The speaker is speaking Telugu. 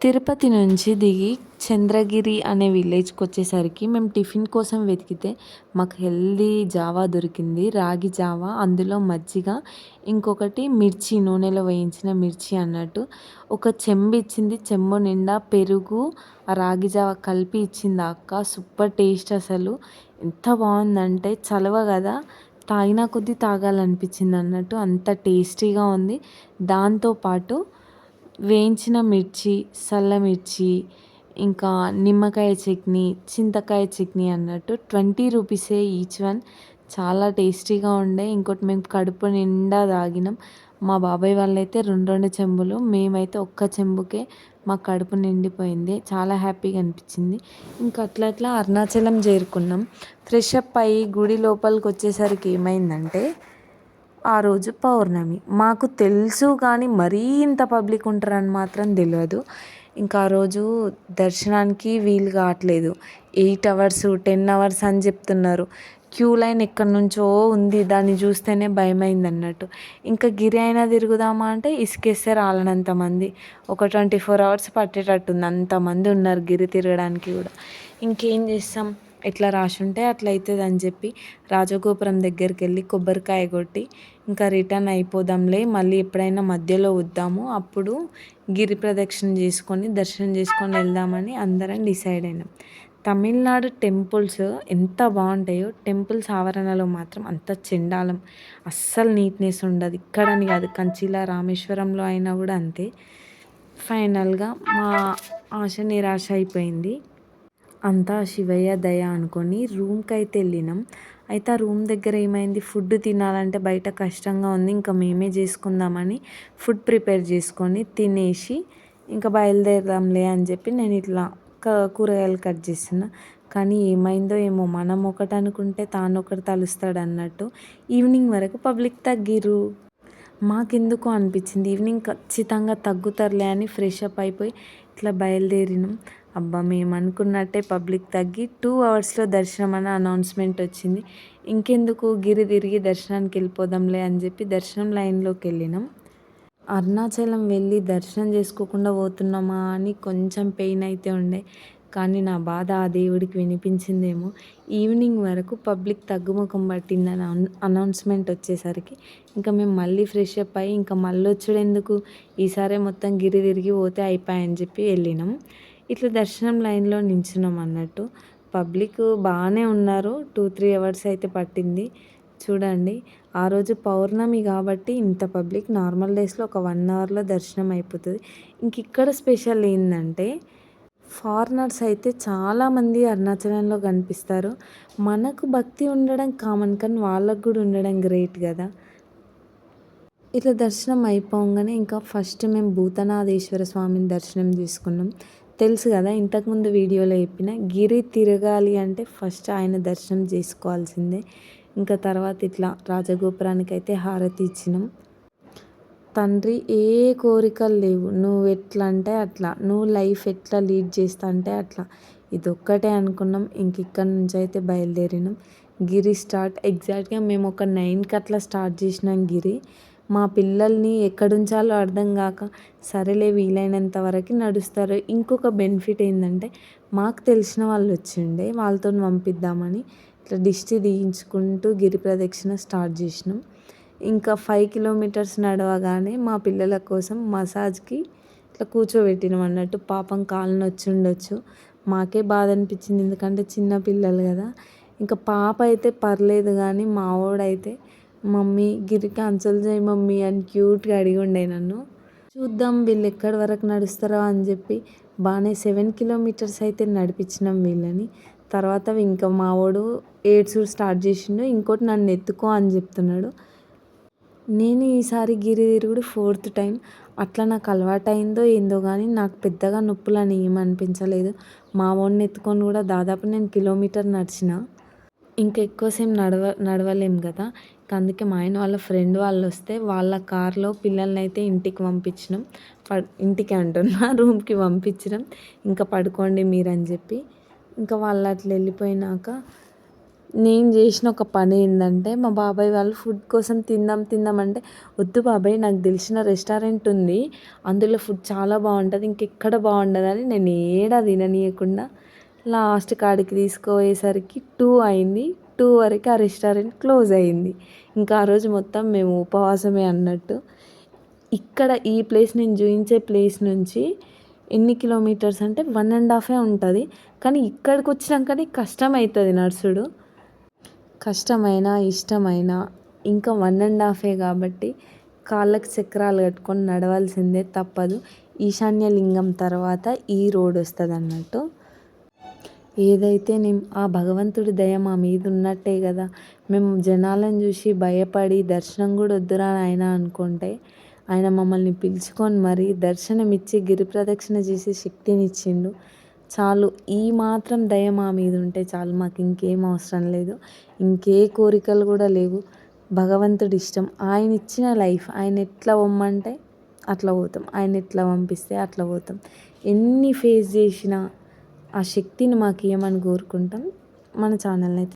తిరుపతి నుంచి దిగి చంద్రగిరి అనే విలేజ్కి వచ్చేసరికి మేము టిఫిన్ కోసం వెతికితే మాకు హెల్దీ జావా దొరికింది. రాగి జావా అందులో మజ్జిగ ఇంకొకటి మిర్చి నూనెలో వేయించిన మిర్చి అన్నట్టు. ఒక చెంబు ఇచ్చింది. చెంబు నిండా పెరుగు ఆ రాగి జావా కలిపి ఇచ్చింది అక్క. సూపర్ టేస్ట్ అసలు. ఎంత బాగుందంటే చలవ కదా. తాగినా కొద్దీ తాగాలనిపించింది అన్నట్టు. అంత టేస్టీగా ఉంది. దాంతోపాటు వేయించిన మిర్చి సల్ల మిర్చి ఇంకా నిమ్మకాయ చట్నీ చింతకాయ చట్నీ అన్నట్టు ట్వంటీ రూపీసే ఈచ్ వన్ చాలా టేస్టీగా ఉండే. ఇంకోటి మేము కడుపు నిండా తాగినాం మా బాబాయ్ వాళ్ళైతే రెండు రెండు చెంబులు మేమైతే ఒక్క చెంబుకే మా కడుపు నిండిపోయింది. చాలా హ్యాపీగా అనిపించింది. ఇంకా అట్లా అట్లా అరుణాచలం చేరుకున్నాం. ఫ్రెష్ అప్ అయ్యి గుడి లోపలికి వచ్చేసరికి ఏమైందంటే ఆ రోజు పౌర్ణమి. మాకు తెలుసు కానీ మరీ ఇంత పబ్లిక్ ఉంటారని మాత్రం తెలియదు ఇంకా ఆ రోజు దర్శనానికి వీలు కావట్లేదు. ఎయిట్ అవర్స్ టెన్ అవర్స్ అని చెప్తున్నారు. క్యూ లైన్ ఎక్కడి నుంచో ఉంది. దాన్ని చూస్తేనే భయమైంది అన్నట్టు. ఇంకా గిరి అయినా తిరుగుదామా అంటే ఇసుకేస్తే రాలనంత మంది. ఒక ట్వంటీ ఫోర్ అవర్స్ పట్టేటట్టుంది. అంతమంది ఉన్నారు గిరి తిరగడానికి కూడా. ఇంకేం చేస్తాం? ఎట్లా రాసుంటే ఉంటే అట్లా అవుతుంది అని చెప్పి రాజగోపురం దగ్గరికి వెళ్ళి కొబ్బరికాయ కొట్టి ఇంకా రిటర్న్ అయిపోదాంలే మళ్ళీ ఎప్పుడైనా మధ్యలో వద్దాము అప్పుడు గిరి ప్రదక్షిణ చేసుకొని దర్శనం చేసుకొని వెళ్దామని అందరం డిసైడ్ అయినాం. తమిళనాడు టెంపుల్స్ ఎంత బాగుంటాయో టెంపుల్స్ ఆవరణలో మాత్రం అంత చెండాలం అస్సలు నీట్నెస్ ఉండదు. ఇక్కడని కాదు కంచిలా రామేశ్వరంలో అయినా కూడా అంతే. ఫైనల్గా మా ఆశ నిరాశ అయిపోయింది. అంతా శివయ్య దయ అనుకొని రూమ్కి అయితే వెళ్ళినాం. అయితే ఆ రూమ్ దగ్గర ఏమైంది? ఫుడ్ తినాలంటే బయట కష్టంగా ఉంది ఇంకా మేమే చేసుకుందామని ఫుడ్ ప్రిపేర్ చేసుకొని తినేసి ఇంకా బయలుదేరదాంలే అని చెప్పి నేను ఇట్లా కూరగాయలు కట్ చేస్తున్నా. కానీ ఏమైందో ఏమో మనం ఒకటి అనుకుంటే తాను ఒకటి తలుస్తాడు అన్నట్టు ఈవినింగ్ వరకు పబ్లిక్ తగ్గిరు మాకెందుకు అనిపించింది ఈవినింగ్ ఖచ్చితంగా తగ్గుతారులే అని ఫ్రెష్ అప్ అయిపోయి ఇట్లా బయలుదేరినాం. అబ్బా మేము అనుకున్నట్టే పబ్లిక్ తగ్గి టూ అవర్స్లో దర్శనం అని అనౌన్స్మెంట్ వచ్చింది. ఇంకెందుకు గిరి తిరిగి దర్శనానికి వెళ్ళిపోదాంలే అని చెప్పి దర్శనం లైన్లోకి వెళ్ళినాం. అరుణాచలం వెళ్ళి దర్శనం చేసుకోకుండా పోతున్నామా అని కొంచెం పెయిన్ అయితే ఉండే. కానీ నా బాధ ఆ దేవుడికి వినిపించిందేమో. ఈవినింగ్ వరకు పబ్లిక్ తగ్గుముఖం పట్టిందని అనౌన్స్మెంట్ వచ్చేసరికి. ఇంకా మేము మళ్ళీ ఫ్రెష్ అప్ అయ్యి ఇంకా మళ్ళీ వచ్చుడెందుకు ఈసారి మొత్తం గిరి తిరిగి పోతే అయిపోయాయని చెప్పి వెళ్ళినాం. ఇట్లా దర్శనం లైన్లో నించున్నాం అన్నట్టు. పబ్లిక్ బాగానే ఉన్నారు. టూ త్రీ అవర్స్ అయితే పట్టింది. చూడండి ఆ రోజు పౌర్ణమి కాబట్టి ఇంత పబ్లిక్ నార్మల్ డేస్లో ఒక వన్ అవర్లో దర్శనం అయిపోతుంది. ఇంక ఇక్కడ స్పెషల్ ఏంటంటే ఫారినర్స్ అయితే చాలామంది అరుణాచలంలో కనిపిస్తారు. మనకు భక్తి ఉండడం కామన్ కానీ వాళ్ళకు కూడా ఉండడం గ్రేట్ కదా. ఇట్లా దర్శనం అయిపోగానే ఇంకా ఫస్ట్ మేము భూతనాథేశ్వర స్వామిని దర్శనం చేసుకున్నాం. తెలుసు కదా ఇంతకుముందు వీడియోలో చెప్పిన గిరి తిరగాలి అంటే ఫస్ట్ ఆయన దర్శనం చేసుకోవాల్సిందే. ఇంకా తర్వాత ఇట్లా రాజగోపురానికి అయితే హారతి ఇచ్చినాం. తండ్రి ఏ కోరికలు లేవు. నువ్వు ఎట్లా అంటే అట్లా. నువ్వు లైఫ్ ఎట్లా లీడ్ చేస్తా అంటే అట్లా. ఇదొక్కటే అనుకున్నాం. ఇంక ఇక్కడి నుంచి అయితే బయలుదేరినాం. గిరి స్టార్ట్ ఎగ్జాక్ట్గా మేము ఒక నైన్కి అట్లా స్టార్ట్ చేసినాం గిరి. మా పిల్లల్ని ఎక్కడుంచాలో అర్థం కాక సరేలే వీలైనంత వరకు నడుస్తారు. ఇంకొక బెనిఫిట్ ఏంటంటే మాకు తెలిసిన వాళ్ళు వచ్చిండే వాళ్ళతో పంపిద్దామని ఇట్లా దిష్టి తీయించుకుంటూ గిరి ప్రదక్షిణ స్టార్ట్ చేసినాం. ఇంకా ఫైవ్ కిలోమీటర్స్ నడవగానే మా పిల్లల కోసం మసాజ్కి ఇట్లా కూర్చోబెట్టినాం అన్నట్టు. పాపం కాలు నొచ్చి ఉండొచ్చు. మాకే బాధ అనిపించింది. ఎందుకంటే చిన్న పిల్లలు కదా. ఇంకా పాప అయితే పర్లేదు కానీ మావోడైతే మమ్మీ గిరి క్యాన్సల్ చేయి మమ్మీ అని క్యూట్గా అడిగి ఉండే నన్ను. చూద్దాం వీళ్ళు ఎక్కడి వరకు నడుస్తారో అని చెప్పి బాగానే సెవెన్ కిలోమీటర్స్ అయితే నడిపించినాం వీళ్ళని. తర్వాత ఇంకా మావోడు ఏడ్స్ స్టార్ట్ చేసిండు ఇంకోటి నన్ను ఎత్తుకో అని చెప్తున్నాడు. నేను ఈసారి గిరి తిరుగుడు ఫోర్త్ టైం అట్లా నాకు అలవాటైందో ఏందో కానీ నాకు పెద్దగా నొప్పులు అని ఏమనిపించలేదు మా వాడిని ఎత్తుకొని కూడా దాదాపు నేను కిలోమీటర్ నడిచిన. ఇంకా ఎక్కువసేపు నడవ నడవలేం కదా. అందుకే మా ఆయన వాళ్ళ ఫ్రెండ్ వాళ్ళు వస్తే వాళ్ళ కార్లో పిల్లల్ని అయితే ఇంటికి పంపించినాం. పడ్ ఇంటికి అంటున్నా రూమ్కి పంపించినాం. ఇంకా పడుకోండి మీరని చెప్పి ఇంకా వాళ్ళు అట్లా వెళ్ళిపోయినాక నేను చేసిన ఒక పని ఏంటంటే మా బాబాయ్ వాళ్ళు ఫుడ్ కోసం తిందాం తిందాం అంటే వద్దు బాబాయ్ నాకు తెలిసిన రెస్టారెంట్ ఉంది. అందులో ఫుడ్ చాలా బాగుంటుంది ఇంకెక్కడ బాగుండదని నేను ఏడా తిననీయకుండా లాస్ట్ కాడికి తీసుకుపోయేసరికి టూ అయింది. టూ వరకు ఆ రెస్టారెంట్ క్లోజ్ అయింది. ఇంకా ఆ రోజు మొత్తం మేము ఉపవాసమే అన్నట్టు. ఇక్కడ ఈ ప్లేస్ నేను చూపించే ప్లేస్ నుంచి ఎన్ని కిలోమీటర్స్ అంటే వన్ అండ్ హాఫే ఉంటుంది. కానీ ఇక్కడికి వచ్చినాకనే కష్టం అవుతుంది నడుచుడు కష్టమైనా ఇష్టమైన ఇంకా వన్ అండ్ హాఫే కాబట్టి కాళ్ళకు చక్రాలు కట్టుకొని నడవాల్సిందే తప్పదు. ఈశాన్య లింగం తర్వాత ఈ రోడ్ వస్తుంది అన్నట్టు ఏదైతే నేను ఆ భగవంతుడి దయ మా మీద ఉన్నట్టే కదా. మేము జనాలను చూసి భయపడి దర్శనం కూడా వద్దురా ఆయన అనుకుంటే ఆయన మమ్మల్ని పిలుచుకొని మరీ దర్శనం ఇచ్చి గిరి ప్రదక్షిణ చేసే శక్తిని ఇచ్చిండు చాలు ఈ మాత్రం దయ మా మీద ఉంటే చాలు మాకు ఇంకేం అవసరం లేదు. ఇంకే కోరికలు కూడా లేవు. భగవంతుడి ఇష్టం. ఆయన ఇచ్చిన లైఫ్ ఆయన ఎట్లా పొమ్మంటే అట్లా పోతాం. ఆయన ఎట్లా పంపిస్తే అట్లా పోతాం. ఎన్ని ఫేస్ చేసినా ఆ శక్తిని మాకు ఇవ్వమని కోరుకుంటాం. మన ఛానల్ని అయితే